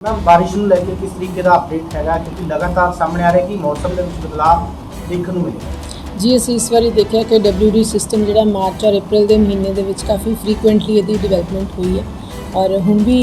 Ma'am ਬਾਰਿਸ਼ ਨੂੰ ਲੈ ਕੇ ਕਿਸ ਤਰੀਕੇ ਦਾ ਅਪਡੇਟ ਹੈਗਾ, ਕਿਉਂਕਿ ਲਗਾਤਾਰ ਸਾਹਮਣੇ ਆ ਰਿਹਾ ਕਿ ਮੌਸਮ ਦੇ ਵਿੱਚ ਬਦਲਾਅ ਦੇਖਣ ਨੂੰ ਮਿਲੇਗਾ ਜੀ, ਅਸੀਂ ਇਸ ਵਾਰੀ ਦੇਖਿਆ ਕਿ WD ਸਿਸਟਮ ਜਿਹੜਾ ਮਾਰਚ ਔਰ ਅਪ੍ਰੈਲ ਦੇ ਮਹੀਨੇ ਦੇ ਵਿੱਚ ਕਾਫੀ ਫ੍ਰੀਕੁਐਂਟਲੀ ਇਹਦੀ ਡਿਵੈਲਪਮੈਂਟ ਹੋਈ ਹੈ ਔਰ ਹੁਣ ਵੀ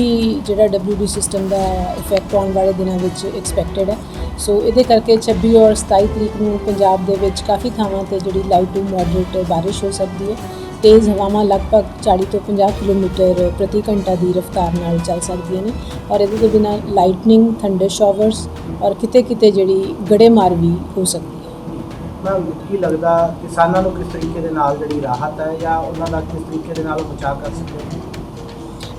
ਜਿਹੜਾ WD ਸਿਸਟਮ ਦਾ ਇਫੈਕਟ ਆਉਣ ਵਾਲੇ ਦਿਨਾਂ ਵਿੱਚ ਐਕਸਪੈਕਟਡ ਹੈ। ਸੋ ਇਹਦੇ ਕਰਕੇ 26 ਔਰ 27 ਤਰੀਕ ਨੂੰ ਪੰਜਾਬ ਦੇ ਵਿੱਚ ਕਾਫੀ ਥਾਵਾਂ ਤੇ ਜਿਹੜੀ ਲਾਈਟ ਟੂ ਮੋਡਰੇਟ ਬਾਰਿਸ਼ ਹੋ ਸਕਦੀ ਹੈ। ਤੇਜ਼ ਹਵਾਵਾਂ ਲਗਭਗ 40 ਤੋਂ 50 ਕਿਲੋਮੀਟਰ ਪ੍ਰਤੀ ਘੰਟਾ ਦੀ ਰਫ਼ਤਾਰ ਨਾਲ ਚੱਲ ਸਕਦੀਆਂ ਨੇ। ਔਰ ਇਹਦੇ ਤੋਂ ਬਿਨਾਂ ਲਾਈਟਨਿੰਗ ਥੰਡਰ ਸ਼ਾਵਰਸ ਔਰ ਕਿਤੇ ਕਿਤੇ ਜਿਹੜੀ ਗੜੇਮਾਰ ਵੀ ਹੋ ਸਕਦੀ ਹੈ। ਮੈਮ ਕੀ ਲੱਗਦਾ ਕਿਸਾਨਾਂ ਨੂੰ ਕਿਸ ਤਰੀਕੇ ਦੇ ਨਾਲ ਜਿਹੜੀ ਰਾਹਤ ਹੈ ਜਾਂ ਉਹਨਾਂ ਦਾ ਕਿਸ ਤਰੀਕੇ ਦੇ ਨਾਲ ਬਚਾਅ ਕਰ ਸਕਦੇ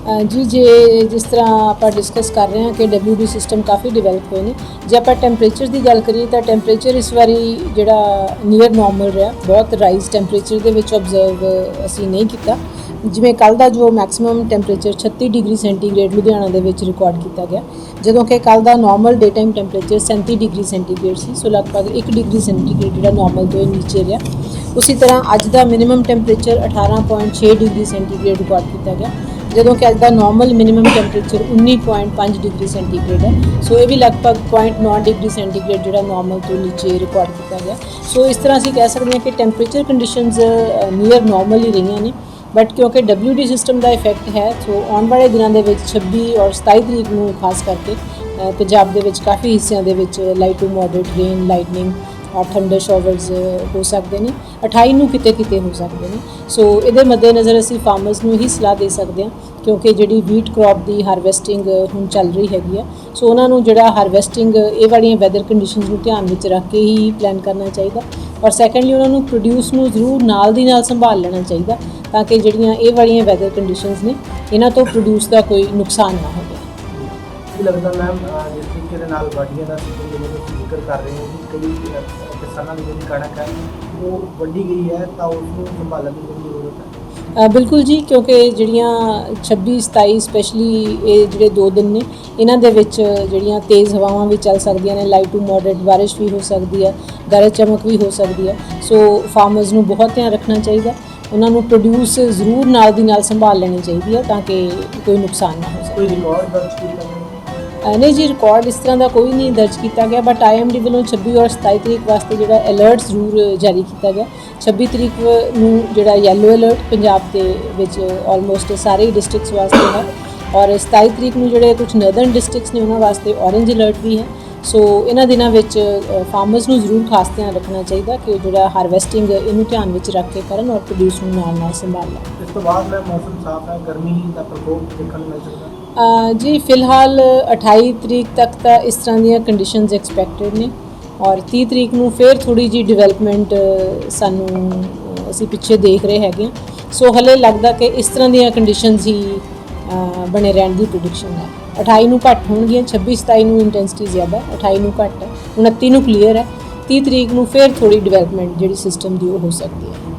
ਜੀ, ਜੇ ਜਿਸ ਤਰ੍ਹਾਂ ਆਪਾਂ ਡਿਸਕਸ ਕਰ ਰਹੇ ਹਾਂ ਕਿ WD ਸਿਸਟਮ ਕਾਫੀ ਡਿਵੈਲਪ ਹੋਏ ਨੇ, ਜੇ ਆਪਾਂ ਟੈਂਪਰੇਚਰ ਦੀ ਗੱਲ ਕਰੀਏ ਤਾਂ ਟੈਂਪਰੇਚਰ ਇਸ ਵਾਰੀ ਜਿਹੜਾ ਨੀਅਰ ਨਾਰਮਲ ਰਿਹਾ, ਬਹੁਤ ਰਾਈਜ਼ ਟੈਂਪਰੇਚਰ ਦੇ ਵਿੱਚ ਆਬਜ਼ਰਵ ਅਸੀਂ ਨਹੀਂ ਕੀਤਾ। ਜਿਵੇਂ ਕੱਲ ਦਾ ਜੋ maximum temperature 36 degree centigrade Ludhiana ਦੇ ਵਿੱਚ ਰਿਕਾਰਡ ਕੀਤਾ ਗਿਆ, ਜਦੋਂ ਕਿ ਕੱਲ ਦਾ normal day time temperature 37 degree centigrade ਸੀ, ਸੋ ਲਗਭਗ 1 ਡਿਗਰੀ ਸੈਂਟੀਗ੍ਰੇਡ ਜਿਹੜਾ ਨਾਰਮਲ ਤੋਂ ਨੀਚੇ ਰਿਹਾ। ਉਸੇ ਤਰ੍ਹਾਂ ਅੱਜ ਦਾ minimum temperature 18.6 degree centigrade record ਕੀਤਾ ਗਿਆ। ਜਦੋਂ ਕਿ ਅੱਜ ਦਾ normal minimum temperature 19.5 degree centigrade ਹੈ। ਸੋ ਇਹ ਵੀ ਲਗਭਗ 0.9 ਡਿਗਰੀ ਸੈਂਟੀਗ੍ਰੇਡ ਜਿਹੜਾ ਨਾਰਮਲ ਤੋਂ ਨੀਚੇ ਰਿਕਾਰਡ ਕੀਤਾ ਗਿਆ। ਸੋ ਇਸ ਤਰ੍ਹਾਂ ਅਸੀਂ ਕਹਿ ਸਕਦੇ ਹਾਂ ਕਿ ਟੈਂਪਰੇਚਰ ਕੰਡੀਸ਼ਨਸ ਨੀਅਰ ਨਾਰਮਲ ਹੀ ਰਹੀਆਂ ਨੇ। ਬਟ ਕਿਉਂਕਿ WD ਸਿਸਟਮ ਦਾ ਇਫੈਕਟ ਹੈ ਸੋ ਆਉਣ ਵਾਲੇ ਦਿਨਾਂ ਦੇ ਵਿੱਚ 26 ਔਰ 27 ਤਰੀਕ ਨੂੰ ਖਾਸ ਕਰਕੇ ਪੰਜਾਬ ਦੇ ਵਿੱਚ ਕਾਫੀ ਹਿੱਸਿਆਂ ਦੇ ਵਿੱਚ light to moderate rain lightning thunder showers ਹੋ ਸਕਦੇ ਨੇ 28 ਨੂੰ ਕਿਤੇ ਕਿਤੇ ਹੋ ਸਕਦੇ ਨੇ। ਸੋ ਇਹਦੇ ਮੱਦੇਨਜ਼ਰ ਅਸੀਂ ਫਾਰਮਰਸ ਨੂੰ ਇਹੀ ਸਲਾਹ ਦੇ ਸਕਦੇ ਹਾਂ, ਕਿਉਂਕਿ ਜਿਹੜੀ ਵੀਟ ਕ੍ਰੌਪ ਦੀ ਹਾਰਵੈਸਟਿੰਗ ਹੁਣ ਚੱਲ ਰਹੀ ਹੈਗੀ ਆ। ਸੋ ਉਹਨਾਂ ਨੂੰ ਜਿਹੜਾ ਹਾਰਵੈਸਟਿੰਗ ਇਹ ਵਾਲੀਆਂ ਵੈਦਰ ਕੰਡੀਸ਼ਨਸ ਨੂੰ ਧਿਆਨ ਵਿੱਚ ਰੱਖ ਕੇ ਹੀ ਪਲਾਨ ਕਰਨਾ ਚਾਹੀਦਾ। ਔਰ ਸੈਕੰਡਲੀ ਉਹਨਾਂ ਨੂੰ ਪ੍ਰੋਡਿਊਸ ਨੂੰ ਜ਼ਰੂਰ ਨਾਲ ਦੀ ਨਾਲ ਸੰਭਾਲ ਲੈਣਾ ਚਾਹੀਦਾ, ਤਾਂ ਕਿ ਜਿਹੜੀਆਂ ਇਹ ਵਾਲੀਆਂ ਵੈਦਰ ਕੰਡੀਸ਼ਨਸ ਨੇ, ਇਹਨਾਂ ਤੋਂ ਪ੍ਰੋਡਿਊਸ ਦਾ ਕੋਈ ਨੁਕਸਾਨ ਨਾ ਹੋਵੇ। ਲੱਗਦਾ ਮੈਮ ਜਿਸ ਤਰੀਕੇ ਦੇ ਨਾਲ ਵਾਢੀਆਂ ਦਾ ਸੀਜ਼ਨ ਜਿਵੇਂ ਤੁਸੀਂ ਜ਼ਿਕਰ ਕਰ ਰਹੇ ਹੋ। ਕਿ ਕਈ ਕਿਸਾਨਾਂ ਦੀ ਜਿਹੜੀ ਕਣਕ ਹੈ ਉਹ ਵੱਢੀ ਗਈ ਹੈ ਤਾਂ ਉਸ ਨੂੰ ਸੰਭਾਲਣ ਦੀ ਬੜੀ ਜ਼ਰੂਰਤ ਹੈ। ਬਿਲਕੁਲ ਜੀ ਕਿਉਂਕਿ ਜਿਹੜੀਆਂ 26 27 ਸਪੈਸ਼ਲੀ ਇਹ ਜਿਹੜੇ ਦੋ ਦਿਨ ਨੇ ਇਹਨਾਂ ਦੇ ਵਿੱਚ ਜਿਹੜੀਆਂ ਤੇਜ਼ ਹਵਾਵਾਂ ਵੀ ਚੱਲ ਸਕਦੀਆਂ ਨੇ ਲਾਈਟ ਟੂ ਮੋਡਰੇਟ ਬਾਰਿਸ਼ ਵੀ ਹੋ ਸਕਦੀ ਹੈ ਗਰਜ ਚਮਕ ਵੀ ਹੋ ਸਕਦੀ ਹੈ। ਸੋ ਫਾਰਮਰਸ ਨੂੰ ਬਹੁਤ ਧਿਆਨ ਰੱਖਣਾ ਚਾਹੀਦਾ ਉਹਨਾਂ ਨੂੰ ਪ੍ਰੋਡਿਊਸ ਜ਼ਰੂਰ ਨਾਲ ਦੀ ਨਾਲ ਸੰਭਾਲ ਲੈਣੀ ਚਾਹੀਦੀ ਹੈ ਤਾਂ ਕਿ ਕੋਈ ਨੁਕਸਾਨ ਨਾ ਹੋ ਸਕੇ। ਕੋਈ ਰਿਕਾਰਡ ਦਰਜ ਕੀਤਾ ਨਹੀਂ ਜੀ ਰਿਕਾਰਡ ਇਸ ਤਰ੍ਹਾਂ ਦਾ ਕੋਈ ਨਹੀਂ ਦਰਜ ਕੀਤਾ ਗਿਆ ਬਟ ਆਈਐਮਡੀ ਵੱਲੋਂ 26 ਔਰ 27 ਤਰੀਕ ਵਾਸਤੇ ਜਿਹੜਾ ਅਲਰਟ ਜ਼ਰੂਰ ਜਾਰੀ ਕੀਤਾ ਗਿਆ। 26 ਤਰੀਕ ਨੂੰ ਜਿਹੜਾ ਯੈਲੋ ਅਲਰਟ ਪੰਜਾਬ ਦੇ ਵਿੱਚ ਆਲਮੋਸਟ ਸਾਰੇ ਹੀ ਡਿਸਟ੍ਰਿਕਟਸ ਵਾਸਤੇ ਹੈ ਔਰ 27 ਤਰੀਕ ਨੂੰ ਜਿਹੜੇ ਕੁਝ ਨਰਦਰਨ ਡਿਸਟ੍ਰਿਕਟਸ ਨੇ ਉਹਨਾਂ ਵਾਸਤੇ ਔਰੇਂਜ ਅਲਰਟ ਵੀ ਹੈ। ਸੋ ਇਹਨਾਂ ਦਿਨਾਂ ਵਿੱਚ ਫਾਰਮਰਸ ਨੂੰ ਜ਼ਰੂਰ ਖਾਸ ਧਿਆਨ ਰੱਖਣਾ ਚਾਹੀਦਾ ਕਿ ਜਿਹੜਾ ਹਾਰਵੈਸਟਿੰਗ ਇਹਨੂੰ ਧਿਆਨ ਵਿੱਚ ਰੱਖ ਕੇ ਕਰਨ ਔਰ ਪ੍ਰੋਡਿਊਸ ਨੂੰ ਨਾਲ ਨਾਲ ਸੰਭਾਲ ਲੈਣ ਇਸ ਤੋਂ ਬਾਅਦ ਮੈਂ ਮੌਸਮ ਸਾਫ਼ ਹੈ, ਗਰਮੀ ਦਾ ਪ੍ਰਕੋਪ ਦੇਖਣ ਨੂੰ ਮਿਲ ਸਕਦਾ। ਜੀ, ਫਿਲਹਾਲ 28 ਤਰੀਕ ਤੱਕ ਤਾਂ ਇਸ ਤਰ੍ਹਾਂ ਦੀਆਂ ਕੰਡੀਸ਼ਨਸ ਐਕਸਪੈਕਟਡ ਨੇ ਔਰ 30 ਤਰੀਕ ਨੂੰ ਫਿਰ ਥੋੜੀ ਜੀ ਡਿਵੈਲਪਮੈਂਟ ਸਾਨੂੰ ਅਸੀਂ ਪਿੱਛੇ ਦੇਖ ਰਹੇ ਹੈਗੇ ਹਾਂ। ਸੋ ਹਲੇ ਲੱਗਦਾ ਕਿ ਇਸ ਤਰ੍ਹਾਂ ਦੀਆਂ ਕੰਡੀਸ਼ਨਸ ਹੀ ਬਣੇ ਰਹਿਣ ਦੀ ਪ੍ਰੈਡਿਕਸ਼ਨ ਹੈ। 28 ਨੂੰ ਘੱਟ ਹੋਣਗੀਆਂ 26 27 ਨੂੰ ਇੰਟੈਂਸਿਟੀ ਜ਼ਿਆਦਾ 28 ਨੂੰ ਘੱਟ ਹੈ 29 ਨੂੰ ਕਲੀਅਰ ਹੈ। 30 ਤਰੀਕ ਨੂੰ ਫਿਰ ਥੋੜੀ ਡਿਵੈਲਪਮੈਂਟ ਜਿਹੜੀ ਸਿਸਟਮ ਦੀ ਉਹ ਹੋ ਸਕਦੀ ਹੈ।